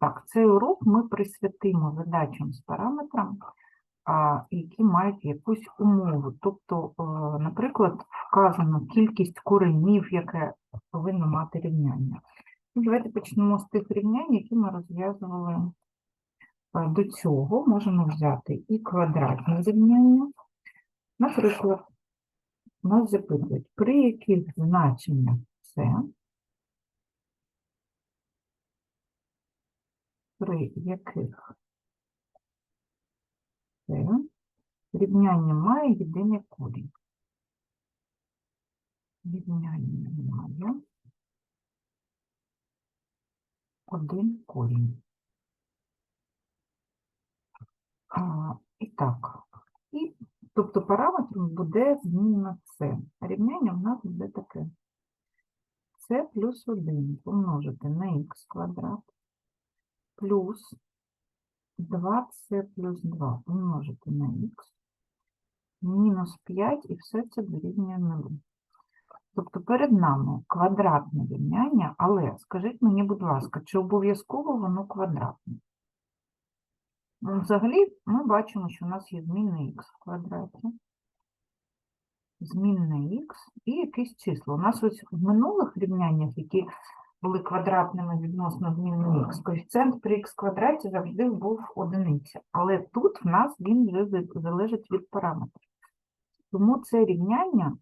так, цей урок ми присвятимо задачам з параметрам, які мають якусь умову. Тобто, е, наприклад, вказано кількість коренів, яке повинно мати рівняння. Ну, Давайте почнемо з тих рівнянь, які ми розв'язували е, до цього. Можемо взяти і квадратні рівняння. Наприклад, нас запитують, при яких значеннях це, при яких це рівняння має єдиний корінь. Рівняння має один корінь. А, і так, і, тобто параметром буде змінено це. Рівняння в нас буде таке. Це плюс 1 помножити на х квадрат плюс 2c плюс 2 помножити на х мінус 5 і все це дорівнює 0. Тобто перед нами квадратне рівняння, але скажіть мені, будь ласка, чи обов'язково воно квадратне? Ну, взагалі ми бачимо, що у нас є змінна х в квадраті, змінна х і якісь числа. У нас ось в минулих рівняннях, які були квадратними відносно змінної х, коефіцієнт при х квадраті завжди був одиниця. Але тут в нас він вже залежить від параметрів. Тому це рівняння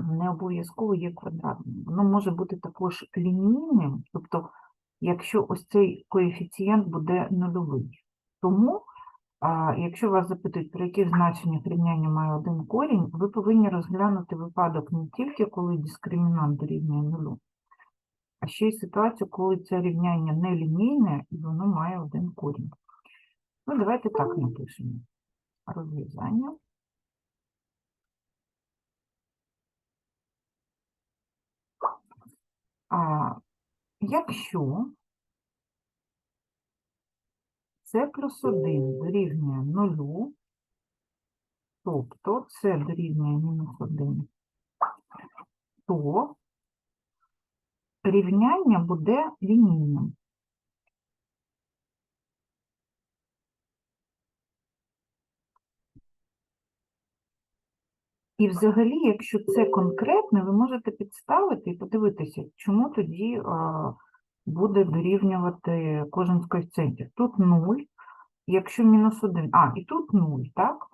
не обов'язково є квадратним. Воно може бути також лінійним, тобто, якщо ось цей коефіцієнт буде нульовий. Тому, а, якщо вас запитують, при яких значеннях рівняння має один корінь, ви повинні розглянути випадок не тільки коли дискримінант дорівнює нулю, ще й ситуацію, коли це рівняння не лінійне і воно має один корінь. Ну, давайте так напишемо. Розв'язання. А, якщо це плюс 1 дорівнює 0, тобто це дорівнює мінус 1, то рівняння буде лінійним. І взагалі, якщо це конкретне, ви можете підставити і подивитися, чому тоді буде дорівнювати кожен з коефіцієнтів. Тут 0, якщо мінус 1, а, і тут 0, так?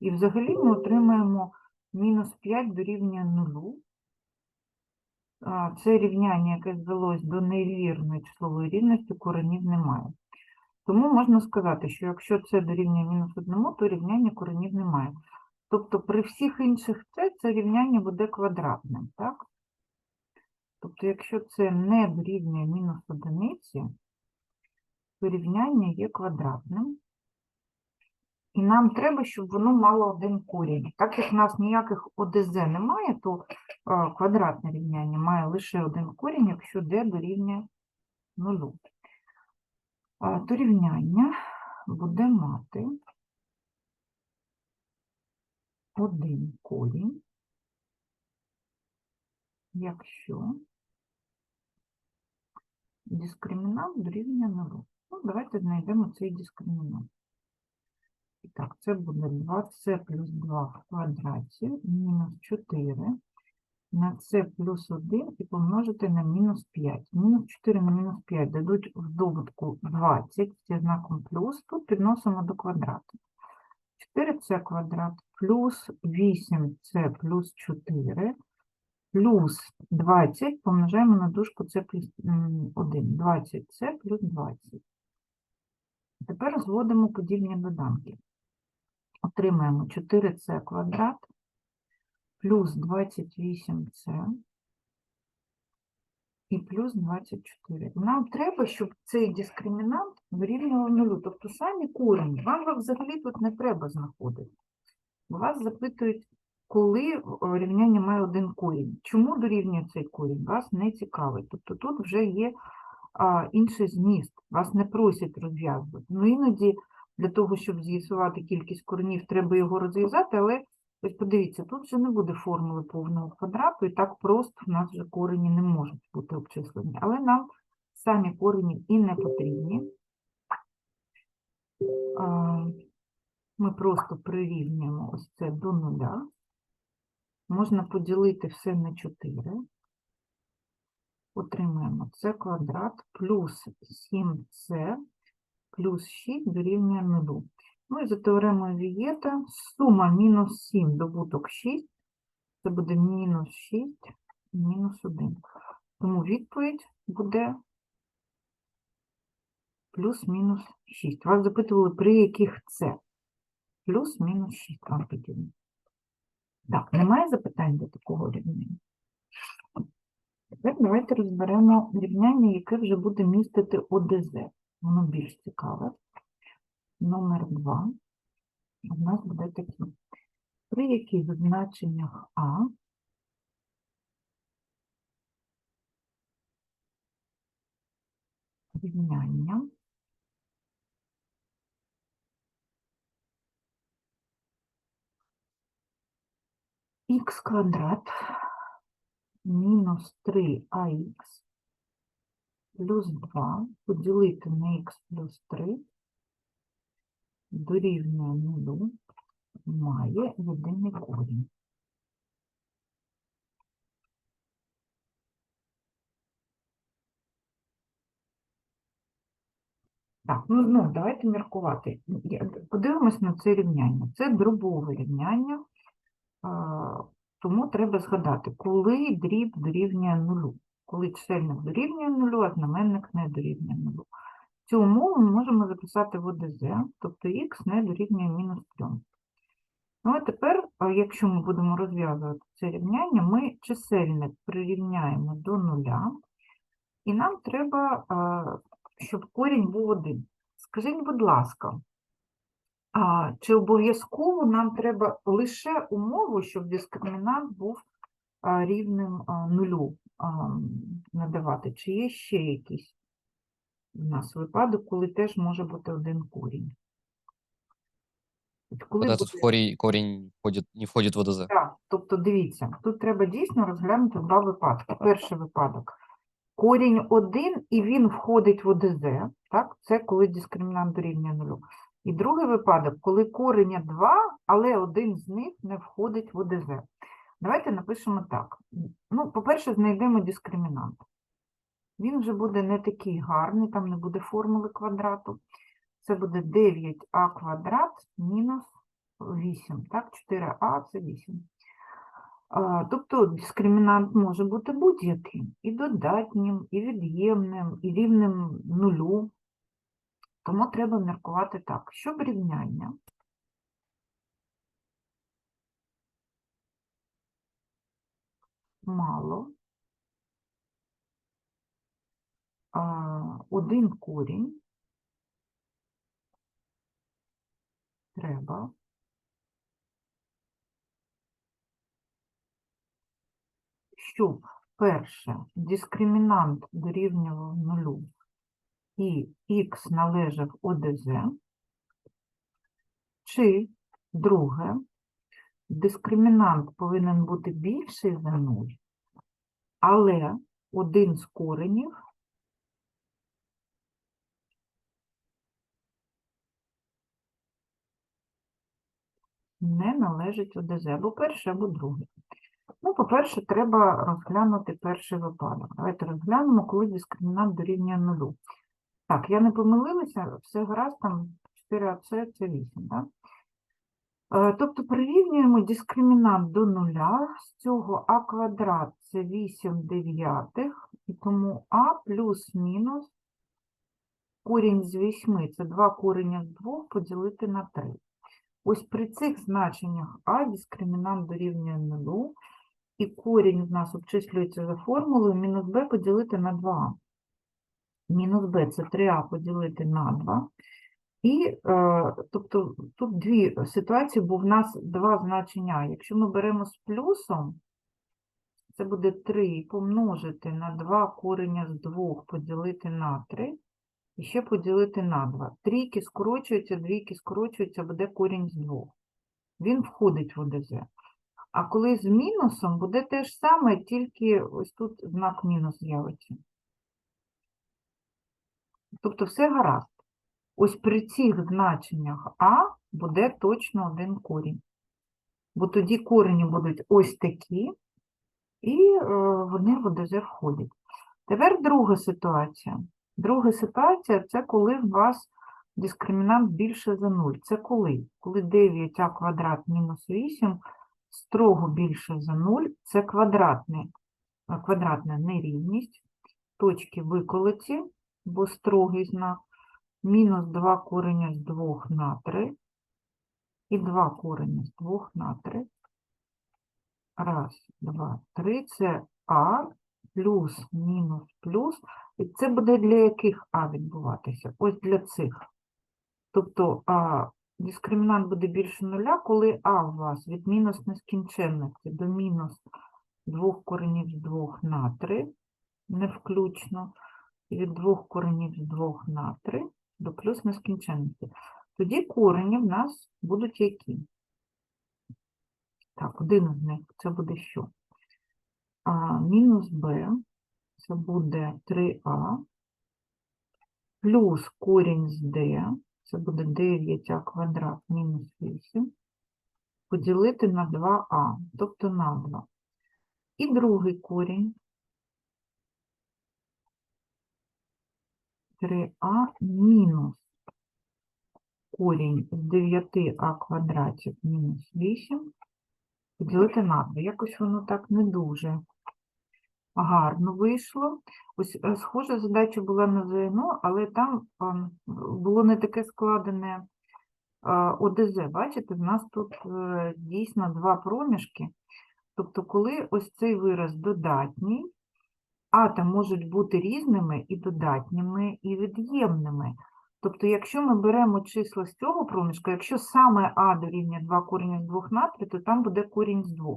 І взагалі ми отримаємо мінус 5 дорівнює 0. Це рівняння, яке звелось до невірної числової рівності, коренів немає. Тому можна сказати, що якщо це дорівнює мінус 1, то рівняння коренів немає. Тобто при всіх інших це, це рівняння буде квадратним, так? Тобто, якщо це не дорівнює мінус одиниці, то рівняння є квадратним. І нам треба, щоб воно мало один корінь. Так як в нас ніяких ОДЗ немає, то квадратне рівняння має лише один корінь, якщо d дорівнює нулю. То рівняння буде мати один корінь, якщо дискримінант дорівнює нулю. Ну, давайте знайдемо цей дискримінант. І так, це буде 2c плюс 2 в квадраті мінус 4 на c плюс 1 і помножити на мінус 5. Мінус 4 на мінус 5 дадуть в добутку 20 зі знаком плюс. Тут підносимо до квадрату. 4c квадрат плюс 8c плюс 4 плюс 20 помножаємо на дужку c плюс 1. 20c плюс 20. Тепер зводимо подібні доданки. Отримаємо 4c квадрат плюс 28c і плюс 24. Нам треба, щоб цей дискримінант вирівнював нулю. Тобто самі корені. Вам взагалі тут не треба знаходити. Вас запитують, коли рівняння має один корінь. Чому дорівнює цей корінь? Вас не цікавить. Тобто тут вже є а, інший зміст. Вас не просять розв'язувати. Ну іноді для того, щоб з'ясувати кількість коренів, треба його розв'язати, але ось подивіться, тут вже не буде формули повного квадрату, і так просто в нас вже корені не можуть бути обчислені. Але нам самі корені і не потрібні. Ми просто прирівнюємо ось це до нуля. Можна поділити все на 4. Отримаємо це квадрат плюс 7c плюс 6 дорівнює 0. Ну і за теоремою Вієта сума мінус 7 добуток 6, це буде мінус 6 мінус 1. Тому відповідь буде плюс-мінус 6. Вас запитували, при яких це? Плюс-мінус 6 вам потрібно. Так, немає запитань до такого рівняння? Тепер давайте розберемо рівняння, яке вже буде містити ОДЗ. Воно більш цікаве. Номер 2 у нас буде такі. При яких значеннях А рівняння х квадрат мінус 3ах плюс 2 поділити на х плюс 3 дорівнює 0 має єдиний корінь. Так, ну, ну давайте міркувати. Подивимось на це рівняння. Це дробове рівняння, тому треба згадати, коли дріб дорівнює нулю. Коли чисельник дорівнює нулю, а знаменник не дорівнює нулю. Цю умову ми можемо записати в ОДЗ, тобто х не дорівнює мінус 3. Ну а тепер, якщо ми будемо розв'язувати це рівняння, ми чисельник прирівняємо до нуля, і нам треба, щоб корінь був один. Скажіть, будь ласка, чи обов'язково нам треба лише умову, щоб дискримінант був рівним нулю надавати? Чи є ще якийсь у нас випадок, коли теж може бути один корінь? Коли буде- корень, корень входит, не входит в ОДЗ. Так, тобто дивіться, тут треба дійсно розглянути два випадки. Перший випадок. Корінь 1 і він входить в ОДЗ, так? Це коли дискримінант дорівнює нулю. І другий випадок, коли корення 2, але один з них не входить в ОДЗ. Давайте напишемо так. Ну, по-перше, знайдемо дискримінант. Він вже буде не такий гарний, там не буде формули квадрату. Це буде 9а квадрат мінус 8, так? 4а це 8. Тобто дискримінант може бути будь-яким, і додатнім, і від'ємним, і рівним нулю. Тому треба міркувати так, щоб рівняння мало. Один корінь. Треба. Щоб перше дискримінант дорівнював нулю і х належав ОДЗ, чи друге, дискримінант повинен бути більший за 0, але один з коренів не належить ОДЗ, або перше, або друге. Ну, по-перше, треба розглянути перший випадок. Давайте розглянемо, коли дискримінант дорівнює нулю. Так, я не помилилася, все гаразд, там 4АЦ це 8, так? Тобто прирівнюємо дискримінант до нуля, з цього а квадрат це 8 дев'ятих, і тому а плюс-мінус корінь з 8 це 2 корення з 2 поділити на 3. Ось при цих значеннях а дискримінант дорівнює нулю, і корінь в нас обчислюється за формулою мінус b поділити на 2. Мінус b це 3а поділити на 2. І, е, тобто, тут дві ситуації, бо в нас два значення. Якщо ми беремо з плюсом, це буде 3 помножити на 2 корення з 2 поділити на 3, і ще поділити на 2. Трійки скорочуються, двійки скорочуються, буде корінь з 2. Він входить в ОДЗ. А коли з мінусом, буде те ж саме, тільки ось тут знак мінус з'явиться. Тобто все гаразд. Ось при цих значеннях А буде точно один корінь. Бо тоді корені будуть ось такі, і е, вони в ОДЗ входять. Тепер друга ситуація. Друга ситуація це коли у вас дискримінант більше за 0. Це коли? Коли 9а квадрат мінус 8 строго більше за 0, це квадратна нерівність, точки виколоті, бо строгий знак, мінус 2 корення з 2 на 3, і 2 корення з 2 на 3. Раз, два, три. Це А плюс, мінус, плюс. І це буде для яких А відбуватися? Ось для цих. Тобто а, дискримінант буде більше нуля, коли А у вас від мінус нескінченності до мінус 2 коренів з 2 на 3, не включно, і від 2 коренів з 2 на 3 до плюс нескінченності. Тоді корені в нас будуть які? Так, один з них це буде що? А, мінус b, це буде 3а, плюс корінь з d, це буде 9а квадрат мінус 8, поділити на 2а, тобто на 2. І другий корінь 3а мінус корінь з 9а квадратів мінус 8 поділити на 2. Якось воно так не дуже гарно вийшло. Ось е, схожа задача була на ЗНО, але там було не таке складене ОДЗ. Бачите, в нас тут е, дійсно два проміжки. Тобто, коли ось цей вираз додатній, атом можуть бути різними і додатніми, і від'ємними. Тобто, якщо ми беремо числа з цього проміжка, якщо саме А дорівнює 2 корінь з 2 на 3, то там буде корінь з 2.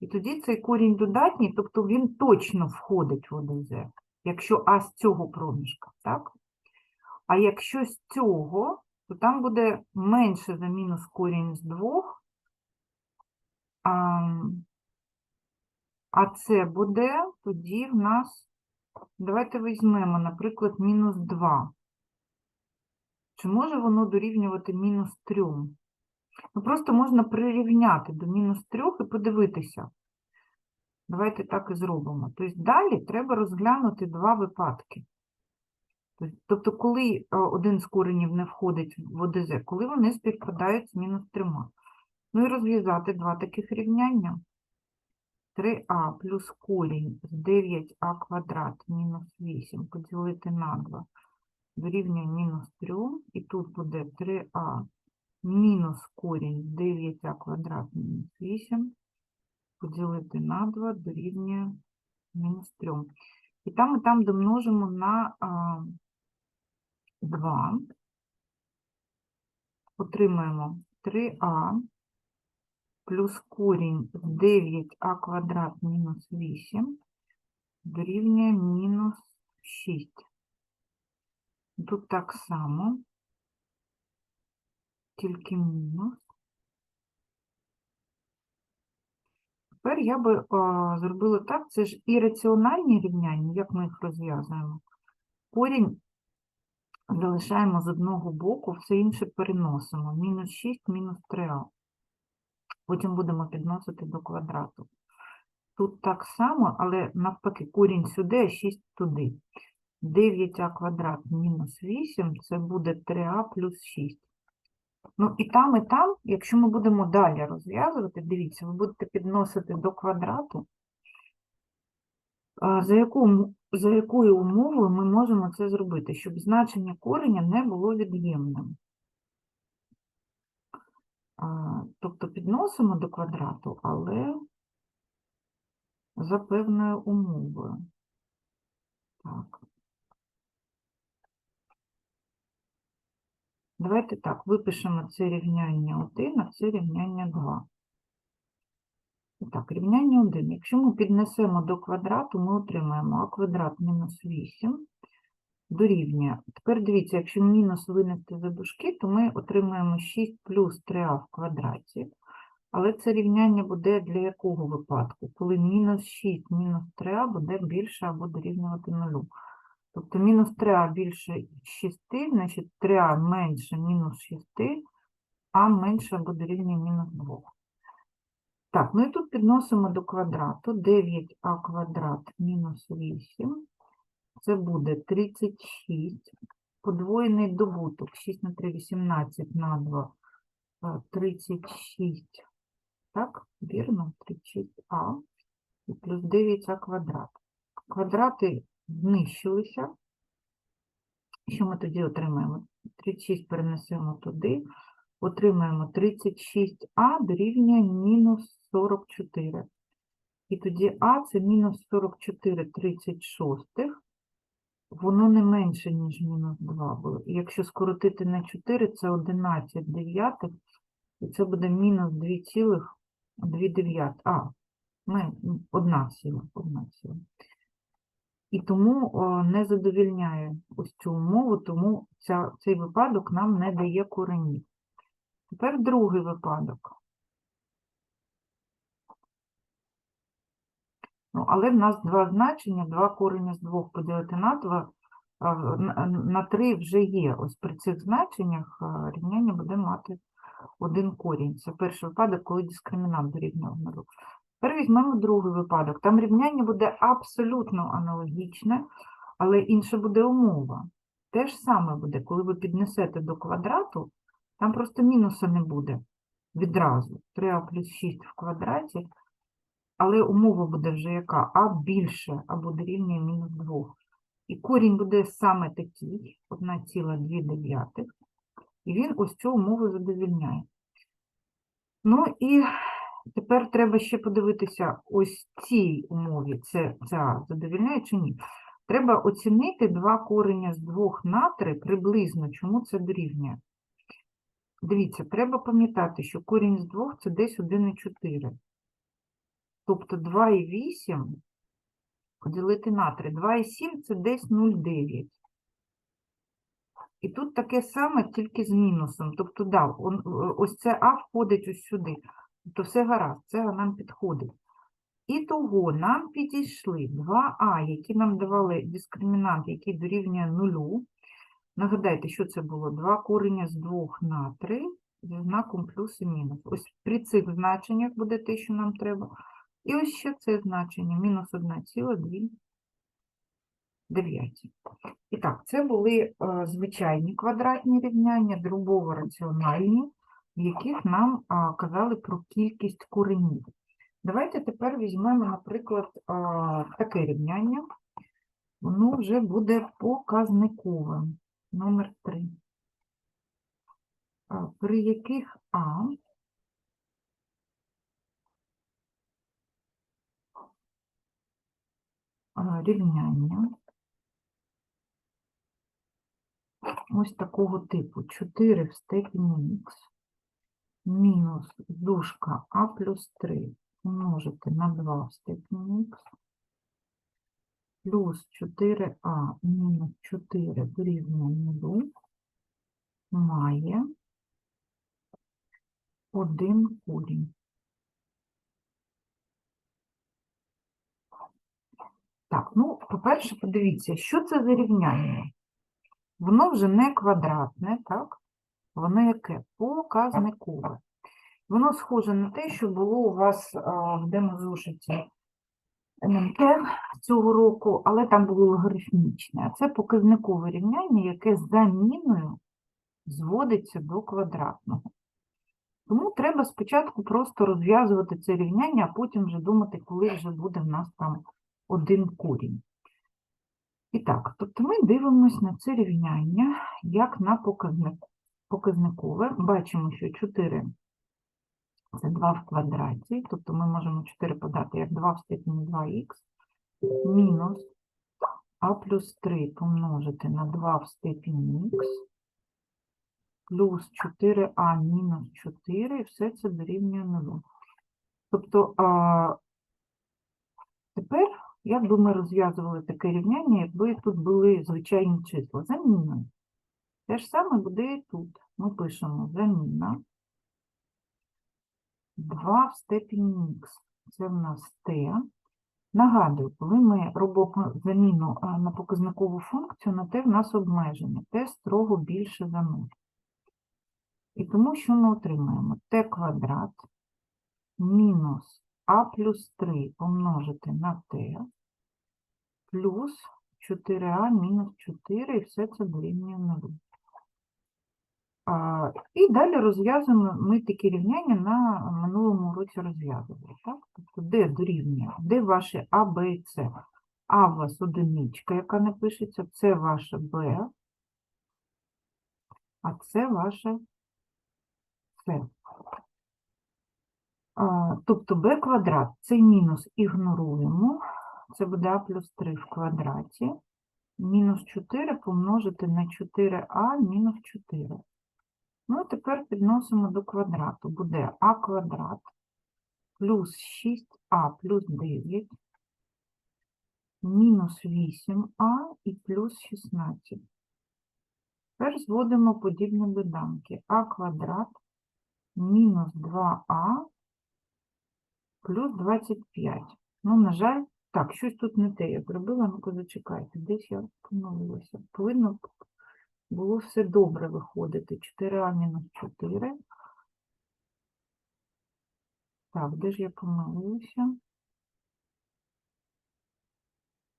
І тоді цей корінь додатній, тобто він точно входить в ОДЗ, якщо А з цього проміжка, так? А якщо з цього, то там буде менше за мінус корінь з 2, а, це буде тоді в нас, давайте візьмемо, наприклад, мінус 2. Чи може воно дорівнювати мінус 3? Ну, просто можна прирівняти до мінус 3 і подивитися. Давайте так і зробимо. Тобто далі треба розглянути два випадки. Тобто, коли е, один з коренів не входить в ОДЗ, коли вони співпадають з мінус 3. Ну і розв'язати два таких рівняння. 3а плюс корінь з 9а квадрат мінус 8 поділити на 2 дорівнює мінус 3, і тут буде 3а мінус корінь з 9а квадрат мінус 8 поділити на 2 дорівнює мінус 3. І там і там домножимо на а, 2. Отримаємо 3а плюс корінь з 9а квадрат мінус 8 дорівнює мінус 6. Тут так само, тільки мінус. Тепер я би а, зробила так, це ж ірраціональні рівняння, як ми їх розв'язуємо. Корінь залишаємо з одного боку, все інше переносимо. Мінус 6, мінус 3а. Потім будемо підносити до квадрату. Тут так само, але навпаки, корінь сюди, а 6 туди. 9а квадрат мінус 8 це буде 3а плюс 6. Ну і там, і там, якщо ми будемо далі розв'язувати, дивіться, ви будете підносити до квадрату, за, яку, за якою умовою ми можемо це зробити, щоб значення кореня не було від'ємним. Тобто підносимо до квадрату, але за певною умовою. Так. Давайте так, випишемо це рівняння 1, а це рівняння 2. І Так, рівняння 1. Якщо ми піднесемо до квадрату, ми отримаємо а квадрат мінус 8 дорівнює. Тепер дивіться, якщо мінус винести за дужки, то ми отримаємо 6 плюс 3а в квадраті. Але це рівняння буде для якого випадку? Коли мінус 6 мінус 3а буде більше або дорівнювати 0. Тобто мінус 3а більше 6, значить 3а менше мінус 6, а менше або дорівнює мінус 2. Так, ну і тут підносимо до квадрату 9а квадрат мінус 8. Це буде 36. Подвоєний добуток 6 на 3, 18 на 2, е, 36. Так, вірно, 36а і плюс 9а квадрат. Квадрати знищилися. Що ми тоді отримаємо? 36 перенесемо туди, отримаємо 36а дорівнює мінус 44. І тоді а це мінус 44 36, воно не менше, ніж мінус 2 було. Якщо скоротити на 4, це 11 дев'ятих, і це буде мінус 2,2 дев'ят. А, ми, одна ціла, одна ціла. І тому о, не задовільняє ось цю умову, тому ця, цей випадок нам не дає коренів. Тепер другий випадок. Ну, але в нас два значення, два корені з двох поділити на два, на, три вже є. Ось при цих значеннях рівняння буде мати один корінь. Це перший випадок, коли дискримінант дорівнює нулю. Тепер візьмемо другий випадок. Там рівняння буде абсолютно аналогічне, але інша буде умова. Те ж саме буде, коли ви піднесете до квадрату, там просто мінуса не буде відразу. 3а плюс 6 в квадраті, але умова буде вже яка? а більше або дорівнює мінус 2. І корінь буде саме такий, 1,2, і він ось цю умову задовільняє. Ну і тепер треба ще подивитися, ось цій умові це ця задовільняє чи ні. Треба оцінити два корення з 2 на 3 приблизно, чому це дорівнює. Дивіться, треба пам'ятати, що корінь з 2 це десь 1,4. Тобто 2,8 поділити на 3. 2,7 це десь 0,9. І тут таке саме, тільки з мінусом. Тобто, да, он, ось це А входить ось сюди. Тобто все гаразд, це нам підходить. І того нам підійшли 2А, які нам давали дискримінант, який дорівнює нулю. Нагадайте, що це було? 2 корення з 2 на 3 зі знаком плюс і мінус. Ось при цих значеннях буде те, що нам треба. І ось ще це значення, мінус 1,2 дев'яті. І так, це були е, звичайні квадратні рівняння, дробово-раціональні, в яких нам а, казали про кількість коренів. Давайте тепер візьмемо, наприклад, а, таке рівняння. Воно вже буде показниковим. Номер 3. При яких А а, рівняння. Ось такого типу. 4 в степені х. Мінус дужка а плюс 3 умножити на 2 в степені х. Плюс 4а мінус 4 дорівнює 0 має один корінь. Так, ну, по-перше, подивіться, що це за рівняння? Воно вже не квадратне, так? Воно яке? Показникове. Воно схоже на те, що було у вас а, в демозошиті НМТ цього року, але там було логарифмічне. А це показникове рівняння, яке заміною зводиться до квадратного. Тому треба спочатку просто розв'язувати це рівняння, а потім вже думати, коли вже буде в нас там один корінь. І так, тобто ми дивимося на це рівняння як на показник, показникове. Бачимо, що 4 це 2 в квадраті, тобто ми можемо 4 подати як 2 в степені 2х, мінус а плюс 3 помножити на 2 в степені х, плюс 4а мінус 4, і все це дорівнює 0. Тобто, а, тепер, як би ми розв'язували таке рівняння, якби тут були звичайні числа? Заміна. Те ж саме буде і тут. Ми пишемо заміна 2 в степені х. Це в нас t. Нагадую, коли ми робимо заміну на показникову функцію, на те в нас обмеження, те строго більше за 0. І тому що ми отримаємо? t квадрат мінус а плюс 3 помножити на t плюс 4а мінус 4, і все це дорівнює 0. А, і далі розв'язуємо ми такі рівняння на минулому уроці розв'язували. Тобто, де дорівнює, де ваші А, Б і С? А у вас одиничка, яка не пишеться, це ваше Б, а це ваше С. Тобто b квадрат, цей мінус ігноруємо, це буде а плюс 3 в квадраті, мінус 4 помножити на 4а мінус 4. Ну, і тепер підносимо до квадрату. Буде а квадрат плюс 6а плюс 9, мінус 8а і плюс 16. Тепер зводимо подібні доданки. а квадрат мінус 2а плюс 25. Ну, на жаль, так, щось тут не те я зробила, ну-ка зачекайте, десь я помилилася. Повинно було все добре виходити. 4а мінус 4. Так, де ж я помилилася?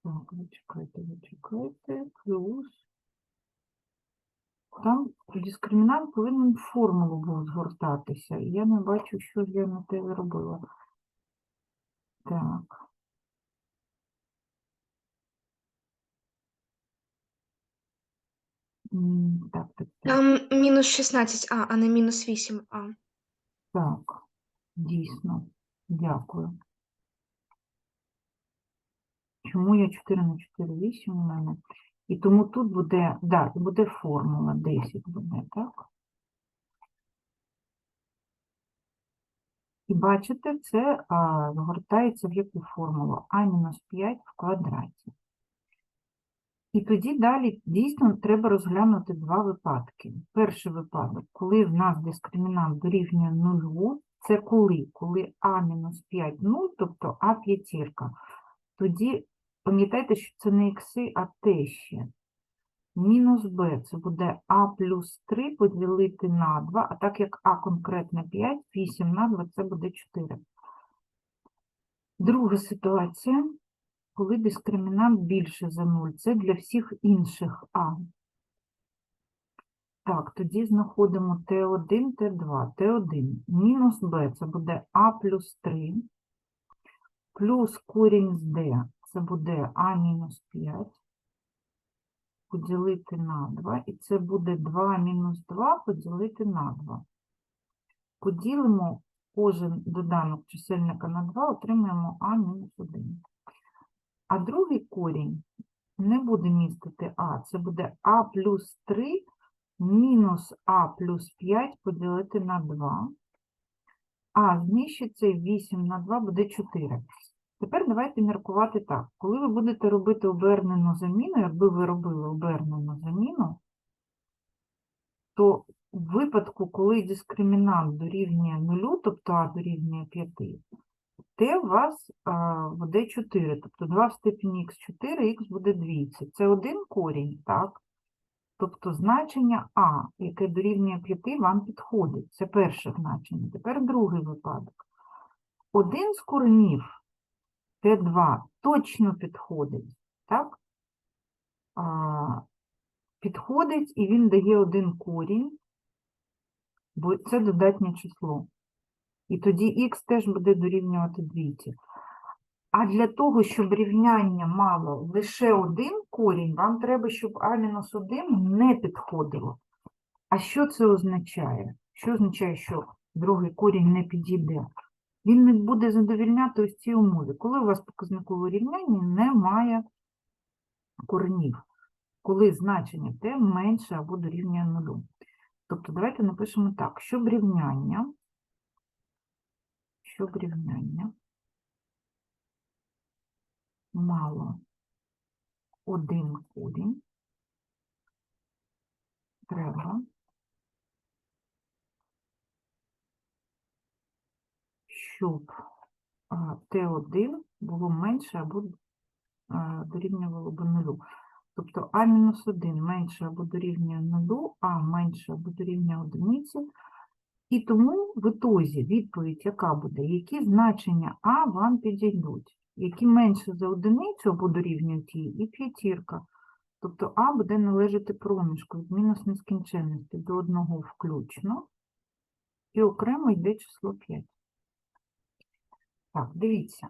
Так, зачекайте, зачекайте, плюс. Там дискримінант повинен формулу був згортатися. Я не бачу, що я на те зробила. Так. М, Так, так, так. Там мінус 16а, а не мінус 8а. Так, дійсно. Дякую. Чому я 4 на 4, 8 у мене? І тому тут буде, да, буде формула 10 буде, так? І бачите, це а, згортається в яку формулу? А мінус 5 в квадраті. І тоді далі дійсно треба розглянути два випадки. Перший випадок, коли в нас дискримінант дорівнює нулю, це коли? Коли а мінус 5 0, тобто а п'ятірка. Тоді пам'ятайте, що це не ікси, а те ще. Мінус b це буде а плюс 3 поділити на 2, а так як а конкретно 5, 8 на 2 це буде 4. Друга ситуація, коли дискримінант більше за 0, це для всіх інших а. Так, тоді знаходимо Т1, Т2, Т1. Мінус b це буде а плюс 3, плюс корінь з d це буде а мінус 5 поділити на 2, і це буде 2 мінус 2 поділити на 2. Поділимо кожен доданок чисельника на 2, отримаємо а мінус 1. А другий корінь не буде містити а, це буде а плюс 3 мінус а плюс 5 поділити на 2. А зміщиться 8 на 2 буде 4. Тепер давайте міркувати так. Коли ви будете робити обернену заміну, якби ви робили обернену заміну, то в випадку, коли дискримінант дорівнює 0, тобто А дорівнює 5, те у вас буде 4, тобто 2 в степені х4, х буде 200. Це один корінь, так? Тобто значення А, яке дорівнює 5, вам підходить. Це перше значення. Тепер другий випадок. Один з коренів Т2 точно підходить, так? А, підходить і він дає один корінь, бо це додатнє число. І тоді х теж буде дорівнювати двійці. А для того, щоб рівняння мало лише один корінь, вам треба, щоб А-1 не підходило. А що це означає? Що означає, що другий корінь не підійде? Він не буде задовільняти ось ці умови. Коли у вас показникове рівняння немає коренів, коли значення t менше або дорівнює нулю. Тобто давайте напишемо так, щоб рівняння, щоб рівняння мало один корінь, треба щоб а, Т1 було менше або дорівнювало б нулю. Тобто А-1 менше або дорівнює нулю, А менше або дорівнює одиниці. І тому в ітозі відповідь яка буде? Які значення А вам підійдуть? Які менше за одиницю або дорівнюють їй, і п'ятірка. Тобто А буде належати проміжку від мінус нескінченності до одного включно, і окремо йде число 5. Так, дивіться.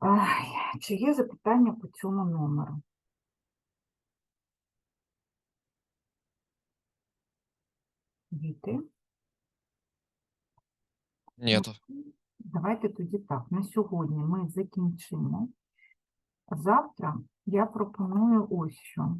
Ай, Чи є запитання по цьому номеру? Діти? Нету. Давайте тоді так. На сьогодні ми закінчимо. Завтра я пропоную ось що.